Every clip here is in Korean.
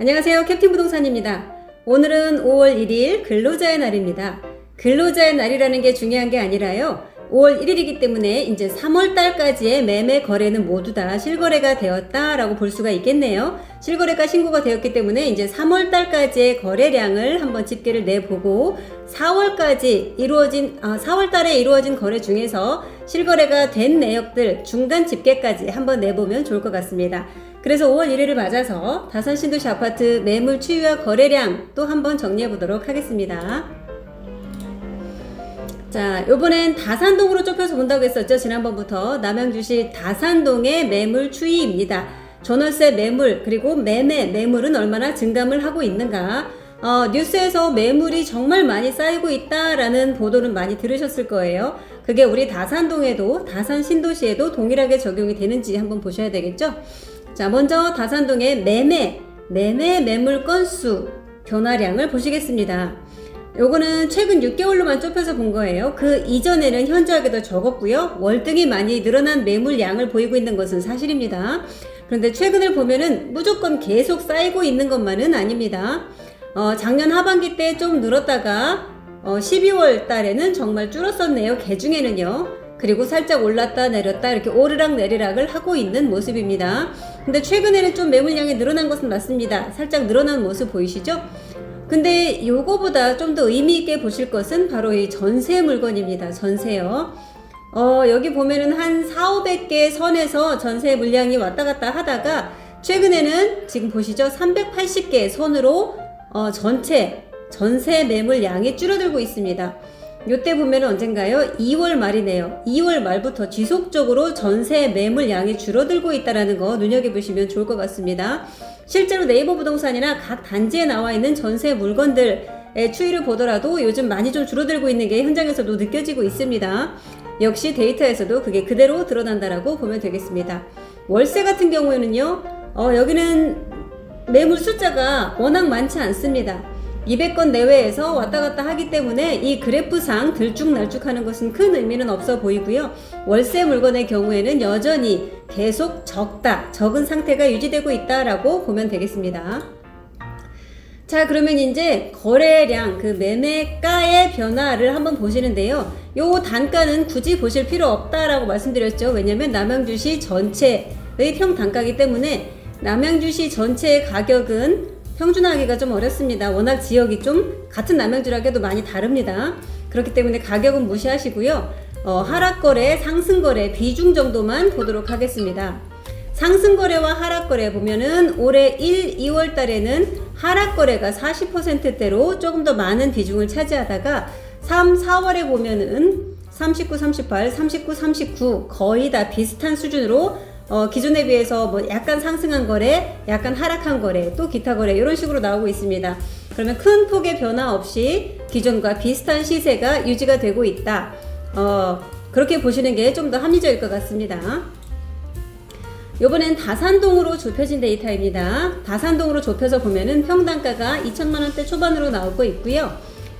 안녕하세요. 캡틴 부동산입니다. 오늘은 5월 1일 근로자의 날입니다. 근로자의 날이라는 게 중요한 게 아니라요. 5월 1일이기 때문에 이제 3월 달까지의 매매 거래는 모두 다 실거래가 되었다라고 볼 수가 있겠네요. 실거래가 신고가 되었기 때문에 이제 3월 달까지의 거래량을 한번 집계를 내보고 4월까지 이루어진 아, 4월 달에 이루어진 거래 중에서 실거래가 된 내역들 중간 집계까지 한번 내보면 좋을 것 같습니다. 그래서 5월 1일을 맞아서 다산 신도시 아파트 매물 추이와 거래량 또 한번 정리해 보도록 하겠습니다. 자, 요번엔 다산동으로 좁혀서 본다고 했었죠. 지난번부터 남양주시 다산동의 매물 추이입니다. 전월세 매물 그리고 매매 매물은 얼마나 증감을 하고 있는가? 어, 뉴스에서 매물이 정말 많이 쌓이고 있다라는 보도는 많이 들으셨을 거예요. 그게 우리 다산동에도 다산 신도시에도 동일하게 적용이 되는지 한번 보셔야 되겠죠. 자, 먼저 다산동의 매매 매매 매물 건수 변화량을 보시겠습니다. 요거는 최근 6개월로만 좁혀서 본 거예요. 그 이전에는 현저하게 더 적었고요. 월등히 많이 늘어난 매물량을 보이고 있는 것은 사실입니다. 그런데 최근을 보면은 무조건 계속 쌓이고 있는 것만은 아닙니다. 어, 작년 하반기 때 좀 늘었다가 어, 12월 달에는 정말 줄었었네요. 개 중에는요. 그리고 살짝 올랐다 내렸다 이렇게 오르락 내리락을 하고 있는 모습입니다. 근데 최근에는 좀 매물량이 늘어난 것은 맞습니다. 살짝 늘어난 모습 보이시죠? 근데 요거보다 좀 더 의미 있게 보실 것은 바로 이 전세 물건입니다. 전세요. 어, 여기 보면은 한 4, 500개 선에서 전세 물량이 왔다 갔다 하다가 최근에는 지금 보시죠. 380개 선으로 어, 전체 전세 매물 양이 줄어들고 있습니다. 요때 보면 언젠가요? 2월 말이네요. 2월 말부터 지속적으로 전세 매물 양이 줄어들고 있다라는 거 눈여겨보시면 좋을 것 같습니다. 실제로 네이버 부동산이나 각 단지에 나와 있는 전세 물건들의 추이를 보더라도 요즘 많이 좀 줄어들고 있는 게 현장에서도 느껴지고 있습니다. 역시 데이터에서도 그게 그대로 드러난다라고 보면 되겠습니다. 월세 같은 경우에는요, 어, 여기는 매물 숫자가 워낙 많지 않습니다. 200건 내외에서 왔다 갔다 하기 때문에 이 그래프상 들쭉날쭉하는 것은 큰 의미는 없어 보이고요. 월세 물건의 경우에는 여전히 계속 적다, 적은 상태가 유지되고 있다라고 보면 되겠습니다. 자, 그러면 이제 거래량, 그 매매가의 변화를 한번 보시는데요. 요 단가는 굳이 보실 필요 없다라고 말씀드렸죠. 왜냐면 남양주시 전체의 평단가이기 때문에 남양주시 전체의 가격은 평준화하기가 좀 어렵습니다. 워낙 지역이 좀 같은 남양주라고 도 많이 다릅니다. 그렇기 때문에 가격은 무시하시고요. 어, 하락거래, 상승거래 비중 정도만 보도록 하겠습니다. 상승거래와 하락거래 보면은 올해 1, 2월 달에는 하락거래가 40%대로 조금 더 많은 비중을 차지하다가 3, 4월에 보면은 39, 38, 39, 39 거의 다 비슷한 수준으로 어, 기존에 비해서 뭐 약간 상승한 거래, 약간 하락한 거래, 또 기타 거래 이런 식으로 나오고 있습니다. 그러면 큰 폭의 변화 없이 기존과 비슷한 시세가 유지가 되고 있다. 어, 그렇게 보시는 게 좀 더 합리적일 것 같습니다. 이번엔 다산동으로 좁혀진 데이터입니다. 다산동으로 좁혀서 보면은 평당가가 2천만 원대 초반으로 나오고 있고요.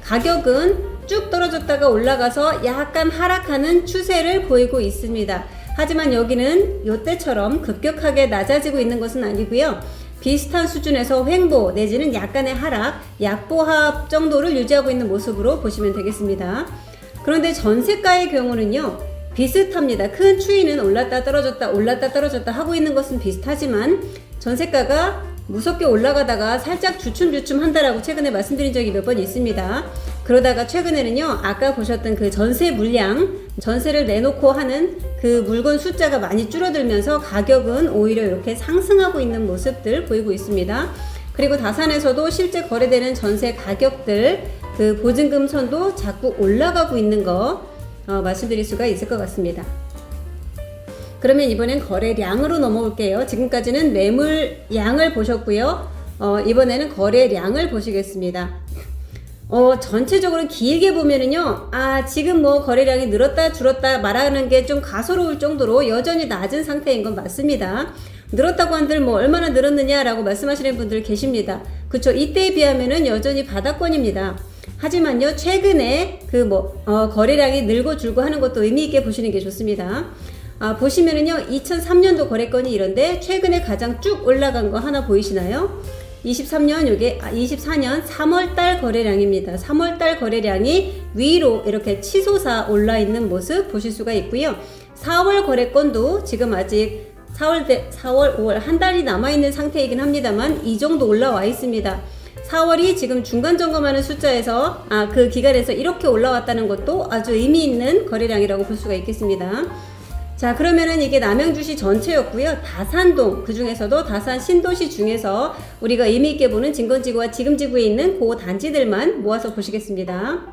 가격은 쭉 떨어졌다가 올라가서 약간 하락하는 추세를 보이고 있습니다. 하지만 여기는 요때처럼 급격하게 낮아지고 있는 것은 아니고요. 비슷한 수준에서 횡보 내지는 약간의 하락, 약보합 정도를 유지하고 있는 모습으로 보시면 되겠습니다. 그런데 전세가의 경우는요. 비슷합니다. 큰 추이는 올랐다 떨어졌다 올랐다 떨어졌다 하고 있는 것은 비슷하지만 전세가가 무섭게 올라가다가 살짝 주춤주춤 한다라고 최근에 말씀드린 적이 몇 번 있습니다. 그러다가 최근에는요, 아까 보셨던 그 전세 물량, 전세를 내놓고 하는 그 물건 숫자가 많이 줄어들면서 가격은 오히려 이렇게 상승하고 있는 모습들 보이고 있습니다. 그리고 다산에서도 실제 거래되는 전세 가격들, 그 보증금 선도 자꾸 올라가고 있는 거 어, 말씀드릴 수가 있을 것 같습니다. 그러면 이번엔 거래량으로 넘어올게요. 지금까지는 매물량을 보셨고요. 어, 이번에는 거래량을 보시겠습니다. 어, 전체적으로 길게 보면은요, 아, 지금 뭐 거래량이 늘었다 줄었다 말하는 게 좀 가소로울 정도로 여전히 낮은 상태인 건 맞습니다. 늘었다고 한들 뭐 얼마나 늘었느냐라고 말씀하시는 분들 계십니다. 그쵸. 이때에 비하면은 여전히 바닥권입니다. 하지만요, 최근에 그 뭐, 어, 거래량이 늘고 줄고 하는 것도 의미있게 보시는 게 좋습니다. 아, 보시면은요, 2003년도 거래건이 이런데, 최근에 가장 쭉 올라간 거 하나 보이시나요? 23년 요게 아, 24년 3월 달 거래량입니다. 3월 달 거래량이 위로 이렇게 치솟아 올라 있는 모습 보실 수가 있고요. 4월 거래건도 지금 아직 4월 대, 4월 5월 한 달이 남아 있는 상태이긴 합니다만 이 정도 올라와 있습니다. 4월이 지금 중간 점검하는 숫자에서 아, 그 기간에서 이렇게 올라왔다는 것도 아주 의미 있는 거래량이라고 볼 수가 있겠습니다. 자 그러면은 이게 남양주시 전체였고요. 다산동 그 중에서도 다산 신도시 중에서 우리가 의미 있게 보는 진건지구와 지금지구에 있는 그 단지들만 모아서 보시겠습니다.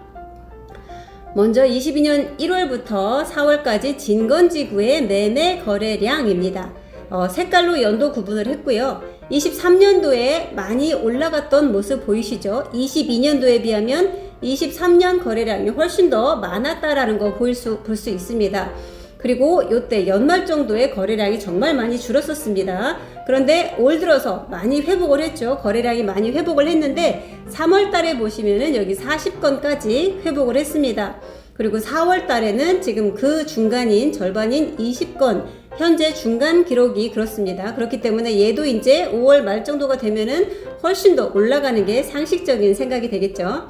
먼저 22년 1월부터 4월까지 진건지구의 매매 거래량입니다. 어, 색깔로 연도 구분을 했고요. 23년도에 많이 올라갔던 모습 보이시죠? 22년도에 비하면 23년 거래량이 훨씬 더 많았다라는 거 보일 수, 볼 수 있습니다 그리고 이때 연말 정도에 거래량이 정말 많이 줄었었습니다. 그런데 올 들어서 많이 회복을 했죠. 거래량이 많이 회복을 했는데 3월 달에 보시면은 여기 40건까지 회복을 했습니다. 그리고 4월 달에는 지금 그 중간인 절반인 20건 현재 중간 기록이 그렇습니다. 그렇기 때문에 얘도 이제 5월 말 정도가 되면은 훨씬 더 올라가는 게 상식적인 생각이 되겠죠.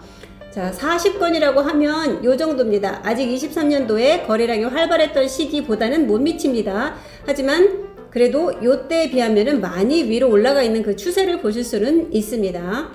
자, 40건이라고 하면 요 정도입니다. 아직 23년도에 거래량이 활발했던 시기보다는 못 미칩니다. 하지만 그래도 요때에 비하면 많이 위로 올라가 있는 그 추세를 보실 수는 있습니다.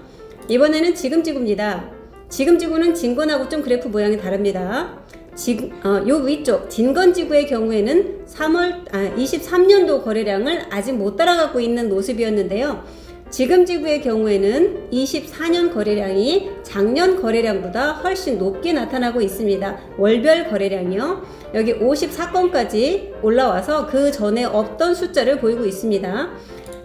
이번에는 지금 지구입니다. 지금 지구는 진건하고 좀 그래프 모양이 다릅니다. 지금 어, 요 위쪽 진건 지구의 경우에는 3월 아, 23년도 거래량을 아직 못 따라가고 있는 모습이었는데요. 지금 지구의 경우에는 24년 거래량이 작년 거래량보다 훨씬 높게 나타나고 있습니다. 월별 거래량이요. 여기 54건까지 올라와서 그 전에 없던 숫자를 보이고 있습니다.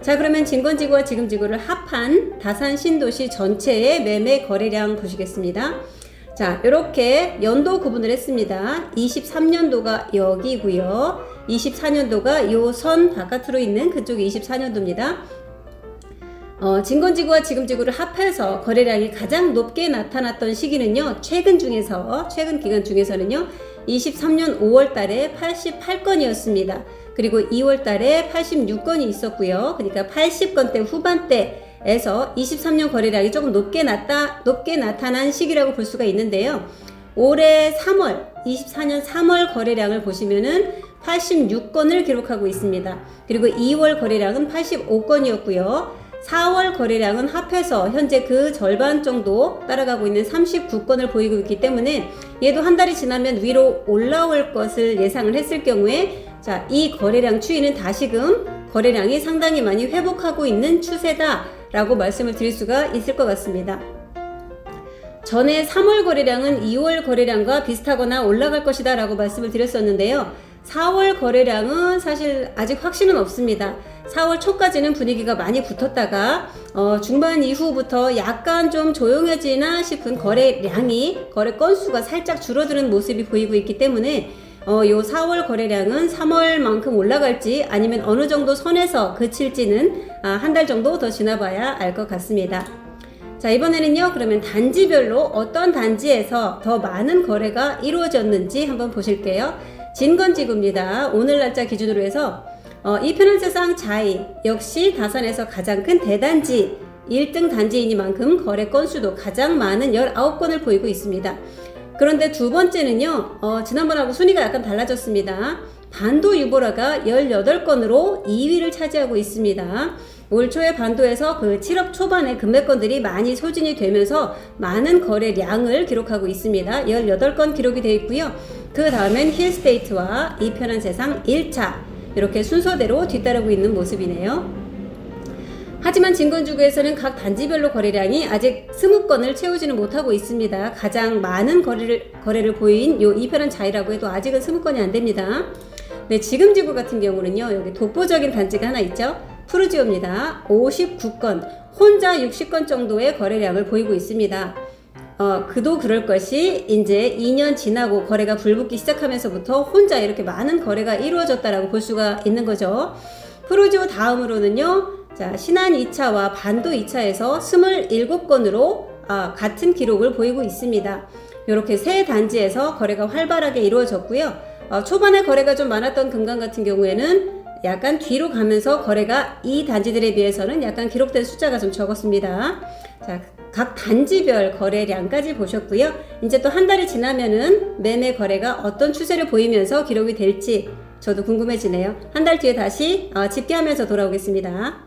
자, 그러면 진건지구와 지금 지구를 합한 다산 신도시 전체의 매매 거래량 보시겠습니다. 자, 이렇게 연도 구분을 했습니다. 23년도가 여기고요. 24년도가 요 선 바깥으로 있는 그쪽이 24년도입니다. 어, 진건지구와 지금지구를 합해서 거래량이 가장 높게 나타났던 시기는요, 최근 중에서, 최근 기간 중에서는요, 23년 5월 달에 88건이었습니다. 그리고 2월 달에 86건이 있었고요. 그러니까 80건대 후반대에서 23년 거래량이 조금 높게 나타, 높게 나타난 시기라고 볼 수가 있는데요. 올해 3월, 24년 3월 거래량을 보시면은 86건을 기록하고 있습니다. 그리고 2월 거래량은 85건이었고요. 4월 거래량은 합해서 현재 그 절반 정도 따라가고 있는 39건을 보이고 있기 때문에 얘도 한 달이 지나면 위로 올라올 것을 예상을 했을 경우에 자, 이 거래량 추이는 다시금 거래량이 상당히 많이 회복하고 있는 추세다라고 말씀을 드릴 수가 있을 것 같습니다. 전에 3월 거래량은 2월 거래량과 비슷하거나 올라갈 것이다 라고 말씀을 드렸었는데요. 4월 거래량은 사실 아직 확신은 없습니다. 4월 초까지는 분위기가 많이 붙었다가 어, 중반 이후부터 약간 좀 조용해지나 싶은 거래량이 거래 건수가 살짝 줄어드는 모습이 보이고 있기 때문에 어, 요 4월 거래량은 3월만큼 올라갈지 아니면 어느 정도 선에서 그칠지는 아, 한달 정도 더 지나봐야 알 것 같습니다. 자, 이번에는요, 그러면 단지별로 어떤 단지에서 더 많은 거래가 이루어졌는지 한번 보실게요. 진건지구입니다. 오늘 날짜 기준으로 해서 어, 이 편한세상 자이 역시 다산에서 가장 큰 대단지 1등 단지이니만큼 거래 건수도 가장 많은 19건을 보이고 있습니다. 그런데 두 번째는요, 어, 지난번하고 순위가 약간 달라졌습니다. 반도 유보라가 18건으로 2위를 차지하고 있습니다. 올 초에 반도에서 그 7억 초반의 금매건들이 많이 소진이 되면서 많은 거래량을 기록하고 있습니다. 18건 기록이 되어 있고요. 그 다음엔 힐스테이트와 이 편한 세상 1차 이렇게 순서대로 뒤따르고 있는 모습이네요. 하지만 진건주구에서는 각 단지별로 거래량이 아직 20건을 채우지는 못하고 있습니다. 가장 많은 거래를, 거래를 보인 요 이편한 자이라고 해도 아직은 20건이 안 됩니다. 네, 지금 지구 같은 경우는요, 여기 독보적인 단지가 하나 있죠. 푸르지오입니다. 59건, 혼자 60건 정도의 거래량을 보이고 있습니다. 어, 그도 그럴 것이 이제 2년 지나고 거래가 불붙기 시작하면서부터 혼자 이렇게 많은 거래가 이루어졌다라고 볼 수가 있는 거죠. 푸르지오 다음으로는요, 자, 신안 2차와 반도 2차에서 27건으로 아, 같은 기록을 보이고 있습니다. 이렇게 세 단지에서 거래가 활발하게 이루어졌고요. 어, 초반에 거래가 좀 많았던 금강 같은 경우에는 약간 뒤로 가면서 거래가 이 단지들에 비해서는 약간 기록된 숫자가 좀 적었습니다. 자, 각 단지별 거래량까지 보셨고요. 이제 또 한 달이 지나면은 매매 거래가 어떤 추세를 보이면서 기록이 될지 저도 궁금해지네요. 한 달 뒤에 다시 어, 집계하면서 돌아오겠습니다.